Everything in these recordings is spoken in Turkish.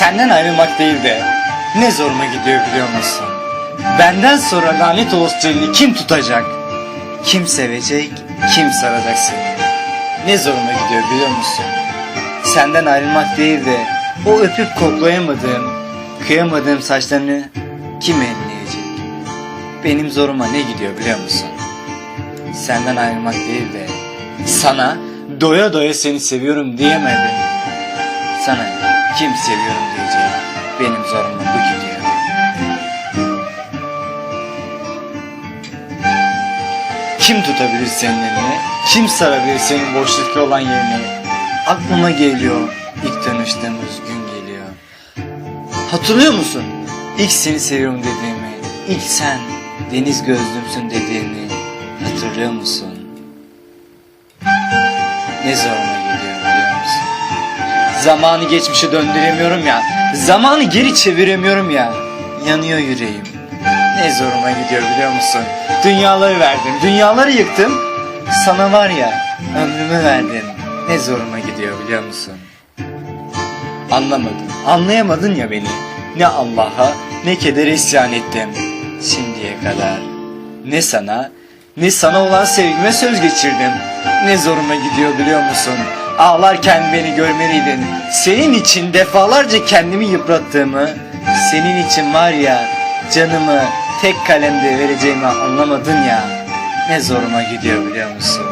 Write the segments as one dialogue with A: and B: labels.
A: Senden ayrılmak değil de ne zoruma gidiyor biliyor musun? Benden sonra lanet olası elini kim tutacak? Kim sevecek, kim saracak seni? Ne zoruma gidiyor biliyor musun? Senden ayrılmak değil de o öpüp koklayamadığım, kıyamadığım saçlarını kim elleyecek? Benim zoruma ne gidiyor biliyor musun? Senden ayrılmak değil de sana doya doya seni seviyorum diyemedim. Sana kim seviyorum diyeceğim. Benim zoruma bu gidiyor. Kim tutabilir senin elini? Kim sarabilir senin boşlukta olan yerini? Aklıma geliyor ilk tanıştığımız gün geliyor. Hatırlıyor musun? İlk seni seviyorum dediğimi, ilk sen deniz gözlümsün dediğini hatırlıyor musun? Ne musun? Zamanı geçmişe döndüremiyorum ya, zamanı geri çeviremiyorum ya. Yanıyor yüreğim. Ne zoruma gidiyor biliyor musun? Dünyaları verdim, dünyaları yıktım. Sana var ya, ömrümü verdim. Ne zoruma gidiyor biliyor musun? Anlamadın, anlayamadın ya beni. Ne Allah'a ne kedere isyan ettim. Şimdiye kadar. Ne sana ne sana olan sevgime söz geçirdim. Ne zoruma gidiyor biliyor musun? Ağlarken beni görmeliydin. Senin için defalarca kendimi yıprattığımı, senin için var ya canımı tek kalemde vereceğimi anlamadın ya. Ne zoruma gidiyor biliyor musun?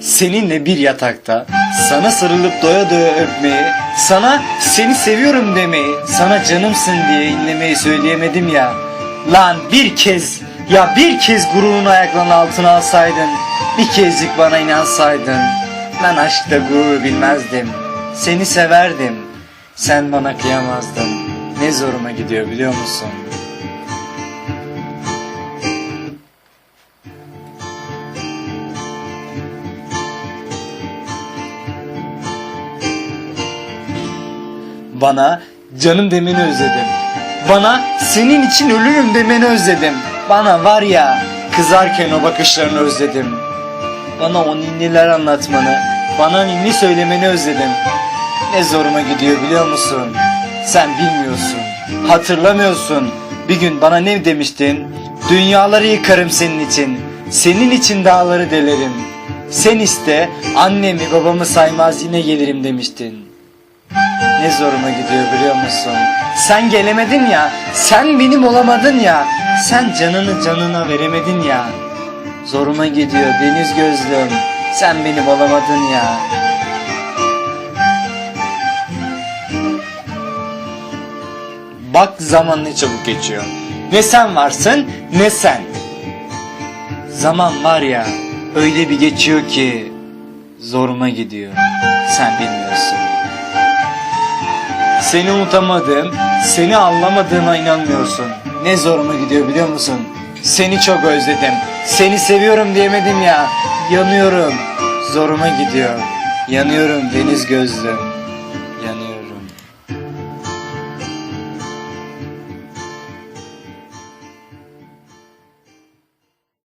A: Seninle bir yatakta sana sarılıp doya doya öpmeyi, sana seni seviyorum demeyi, sana canımsın diye inlemeyi söyleyemedim ya. Lan bir kez, ya bir kez gururunu ayaklarının altına alsaydın, bir kezlik bana inansaydın. Ben aşkta gurur bilmezdim, seni severdim, sen bana kıyamazdın. Ne zoruma gidiyor biliyor musun? Bana canım demeni özledim. Bana senin için ölürüm demeni özledim. Bana var ya kızarken o bakışlarını özledim. Bana o ninniler anlatmanı, bana ninni söylemeni özledim. Ne zoruma gidiyor biliyor musun? Sen bilmiyorsun, hatırlamıyorsun. Bir gün bana ne demiştin? Dünyaları yıkarım senin için. Senin için dağları delerim. Sen iste, annemi babamı saymaz yine gelirim demiştin. Ne zoruma gidiyor biliyor musun? Sen gelemedin ya, sen benim olamadın ya, sen canını canına veremedin ya. Zoruma gidiyor deniz gözlüm, sen benim olamadın ya. Bak zaman ne çabuk geçiyor. Ne sen varsın ne sen. Zaman var ya öyle bir geçiyor ki zoruma gidiyor. Sen bilmiyorsun. Seni unutamadım, seni anlamadığıma inanmıyorsun. Ne zoruma gidiyor biliyor musun? Seni çok özledim. Seni seviyorum diyemedim ya. Yanıyorum. Zoruma gidiyor. Yanıyorum deniz gözlüm.